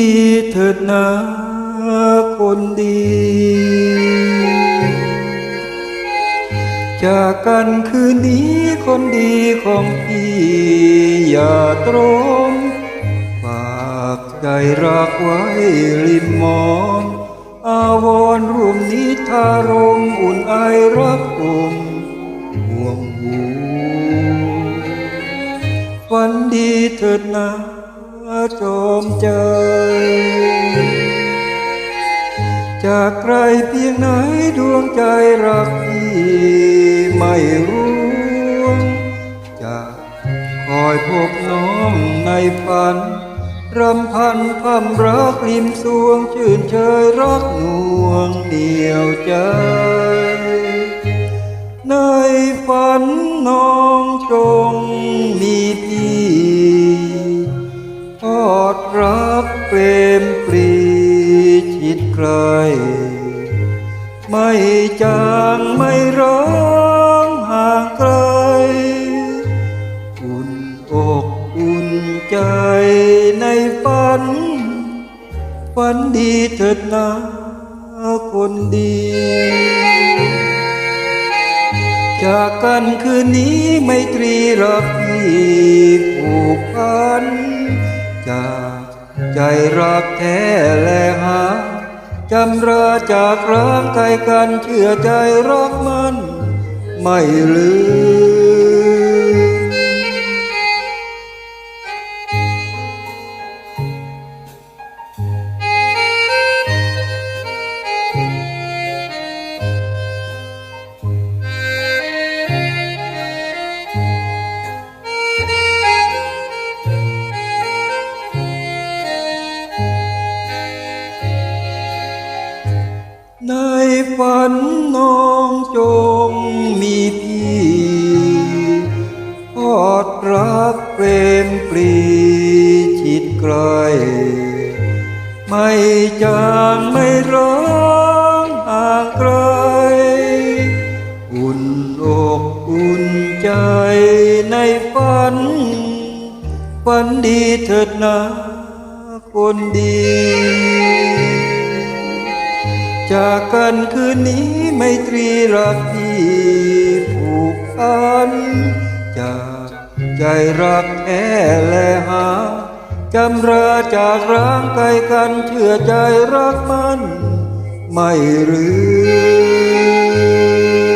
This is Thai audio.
ดีเถิดนะคนดี จากกันคืนนี้คนดีของพี่อย่าตรมฝากใจรักไว้ริมมอนอาวรณ์รวมนิทารมอุ่นไอรักกลมห่วงหูฝันดีเถิดนะ จอมใจ จากใครเพียงไหนดวงใจรักพี่ไม่รู้จะคอยพบน้องในฝันรำพันพำรักริมสวงชื่นเชยรักหน่วงเดียวใจ ในฝันน้องจ เปรมปรีชิดไกลไม่จางไม่ร้องห่างไกล อุ่นอกอุ่นใจในฝัน ฝันดีเถิดนะคนดีจากกันคืนนี้ไม่ตรีรักพี่ผูกพันจาก ใจรักแท้แลหาจำราจากร้างไกลกันเชื่อใจรักมัน ไม่ลืม ฝันน้องจงมีพี่ทอดรักเปรมปรีชิดไกล ไม่จางไม่ร้องห่างไกล อุ่นอกอุ่นใจในฝัน ฝันดีเถิดนะคนดี จากกันคืนนี้ไม่ตรีรักที่ผูกพันจากใจรักแท้และหาจำราจากร้างไกลกันเชื่อใจรักมัน ไม่รื้อ